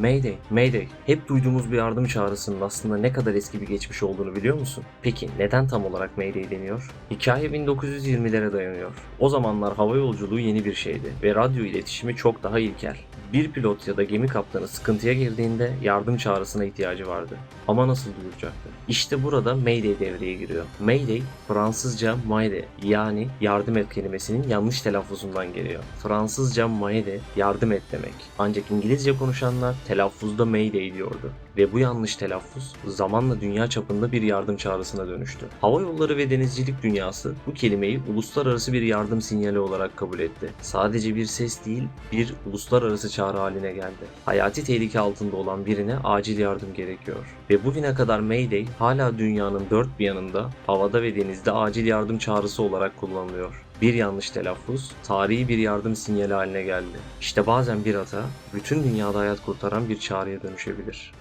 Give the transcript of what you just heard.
Mayday, Mayday. Hep duyduğumuz bir yardım çağrısının aslında ne kadar eski bir geçmiş olduğunu biliyor musun? Peki neden tam olarak Mayday deniyor? Hikaye 1920'lere dayanıyor. O zamanlar hava yolculuğu yeni bir şeydi ve radyo iletişimi çok daha ilkel. Bir pilot ya da gemi kaptanı sıkıntıya girdiğinde yardım çağrısına ihtiyacı vardı. Ama nasıl duyuracaktı? İşte burada Mayday devreye giriyor. Mayday, Fransızca Mayday yani yardım et kelimesinin yanlış telaffuzundan geliyor. Fransızca Mayday yardım et demek. Ancak İngilizce konuşanlar telaffuzda Mayday diyordu. Ve bu yanlış telaffuz zamanla dünya çapında bir yardım çağrısına dönüştü. Hava yolları ve denizcilik dünyası bu kelimeyi uluslararası bir yardım sinyali olarak kabul etti. Sadece bir ses değil, bir uluslararası çağrı haline geldi. Hayati tehlike altında olan birine acil yardım gerekiyor. Ve bugüne kadar Mayday hala dünyanın dört bir yanında havada ve denizde acil yardım çağrısı olarak kullanılıyor. Bir yanlış telaffuz, tarihi bir yardım sinyali haline geldi. İşte bazen bir hata, bütün dünyada hayat kurtaran bir çağrıya dönüşebilir.